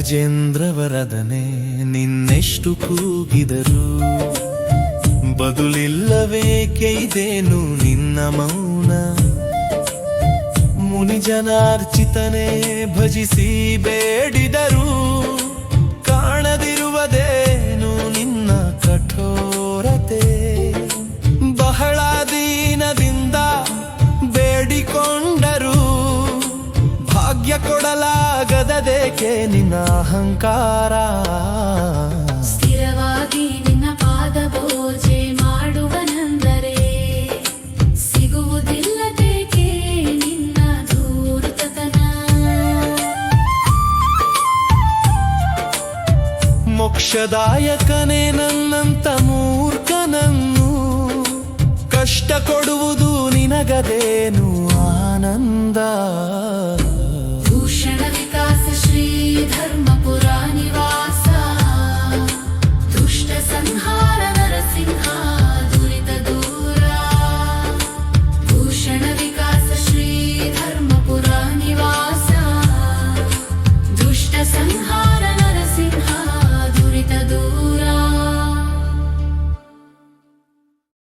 ಗಜೇಂದ್ರವರದನೆ ನಿನ್ನೆಷ್ಟು ಕೂಗಿದರು. ಬದುಲಿಲ್ಲವೇಕೆ ಇದೇನು ನಿನ್ನ ಮೌನ? ಮುನಿಜನಾರ್ಚಿತನೆ ಭಜಿಸಿ ಬೇಡಿದರು. ಕಾಣದಿರುವುದೇನು ನಿನ್ನ ಕಠೋರತೆ? ಬಹಳ ದೀನದಿಂದ ಬೇಡಿಕೊಂಡರು. ಭಾಗ್ಯ ಕೊಡಲಾಗದದೇಕೆ ನಿನ್ನ ಅಹಂಕಾರ? ಸ್ಥಿರವಾಗಿ ನಿನ್ನ ಪಾದ ಪೂಜೆ ಮಾಡುವನೆಂದರೆ ಸಿಗುವುದಿಲ್ಲದೇಕೆ ನಿನ್ನ ದೂರತನ ಮೋಕ್ಷದಾಯಕನೇ ನನ್ನಂತ ಮೂರ್ಖನನ್ನು ಕಷ್ಟ ಕೊಡುವುದು ನಿನಗದೇನು ಆನಂದ?